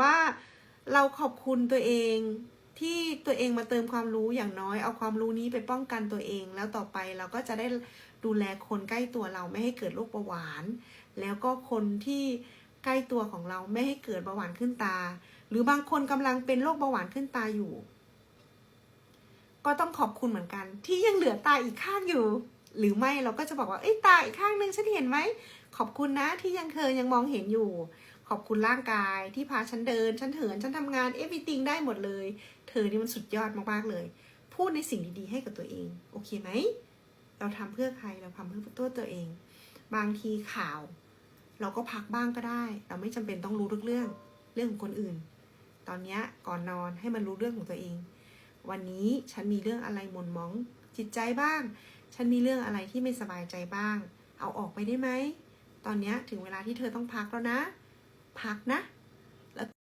ว่าเราขอบคุณตัวเองที่ตัวเองมาเติมความรู้อย่างน้อยเอาความรู้นี้ไปป้องกันตัวเอง แล้วต่อไปเราก็จะได้ดูแลคนใกล้ตัวเราไม่ให้เกิดโรคเบาหวาน แล้วก็คนที่ใกล้ตัวของเราไม่ให้เกิดเบาหวานขึ้นตา หรือบางคนกำลังเป็นโรคเบาหวานขึ้นตาอยู่ ก็ต้องขอบคุณเหมือนกัน ที่ยังเหลือตาอีกข้างอยู่ หรือไม่เราก็จะบอกว่าเอ้ยตาอีกข้างหนึ่งฉันเห็นไหมขอบคุณนะที่ยังเธอยังมองเห็นอยู่ ขอบคุณร่างกายที่พาฉันเดิน ฉันเหิน ฉันทำงาน everything ได้หมดเลย เธอนี่มันสุดยอดมากๆเลย พูดในสิ่งดีๆให้กับตัวเอง โอเคไหม เราทำเพื่อใคร เราทำเพื่อตัวตัวเอง บางทีข่าว เราก็พักบ้างก็ได้ เราไม่จำเป็นต้องรู้ทุกเรื่อง เรื่องของคนอื่น ตอนนี้ก่อนนอนให้มันรู้เรื่องของตัวเอง วันนี้ฉันมีเรื่องอะไรหม่นมองจิตใจบ้าง ฉันมีเรื่องอะไรที่ไม่สบายใจบ้าง เอาออกไปได้ไหม ตอนนี้ถึงเวลาที่เธอต้องพักแล้วนะ พักนะ